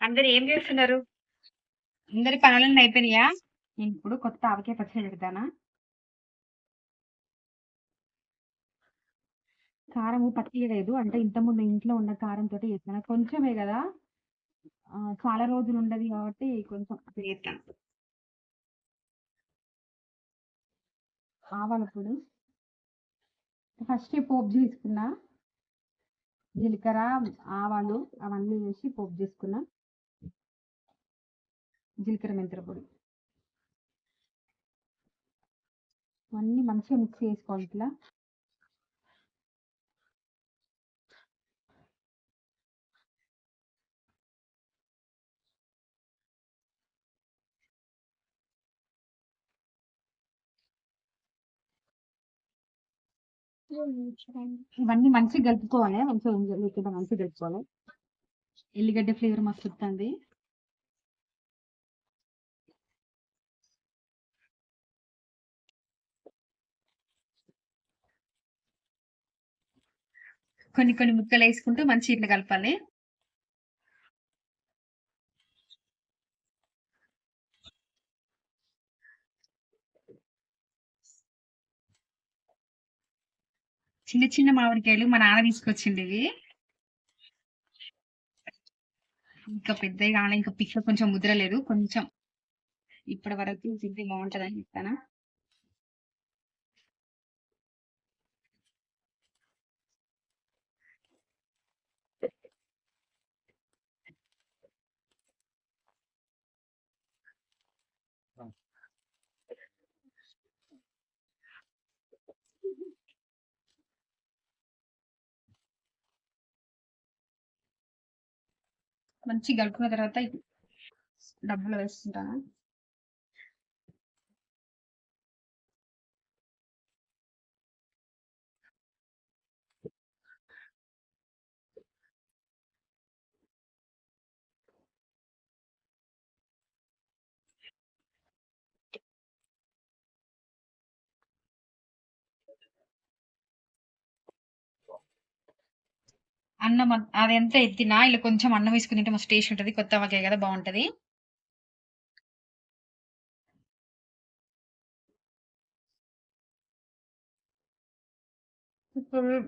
అందరు ఏం చేస్తున్నారు? అందరి పనులన్నీ అయిపోయినాయా? నేను ఇప్పుడు కొత్త ఆవకాయ పచ్చడి పెడతానా? కారం పత్తి అంటే ఇంతకుముందు ఇంట్లో ఉన్న కారంతో చేస్తాను కొంచెమే కదా. చాలా రోజులు ఉండదు కాబట్టి కొంచెం చేస్తాను ఆవాల పొడి. ఫస్ట్ పోపు చేసుకున్నా. జీలకర్ర ఆవాలు అవన్నీ వేసి పోపు చేసుకున్నా. జీలకర్ర మెంతుల పొడి. అన్నీ మంచిగా మిక్స్ చేసుకోవాలి ఇట్లా. ఇవన్నీ మంచిగా కలుపుకోవాలి. మంచిగా మంచిగా కలుపుకోవాలి. ఎల్లిగడ్డ ఫ్లేవర్ మస్తు వస్తుంది కొన్ని కొన్ని ముక్కలు వేసుకుంటూ మంచి ఇట్లా కలపాలి. చిన్న చిన్న మామిడికాయలు మా నాన్న తీసుకొచ్చింది ఇవి. ఇంకా పెద్దవి కావాలి ఇంకా పిక్క కొంచెం ముద్రలేదు కొంచెం ఇప్పటి వరకు తింటే బాగుంటుందని చెప్తానా? మంచి కలుపుకున్న తర్వాత డబ్బులు వేస్తుంటాను అన్నం అదంతా అది ఎంత ఎత్తినా ఇలా కొంచెం అన్నం వేసుకుని తింటే మస్తు టేస్ట్ ఉంటుంది. కొత్త వంకాయ కదా బాగుంటది. ఇప్పుడు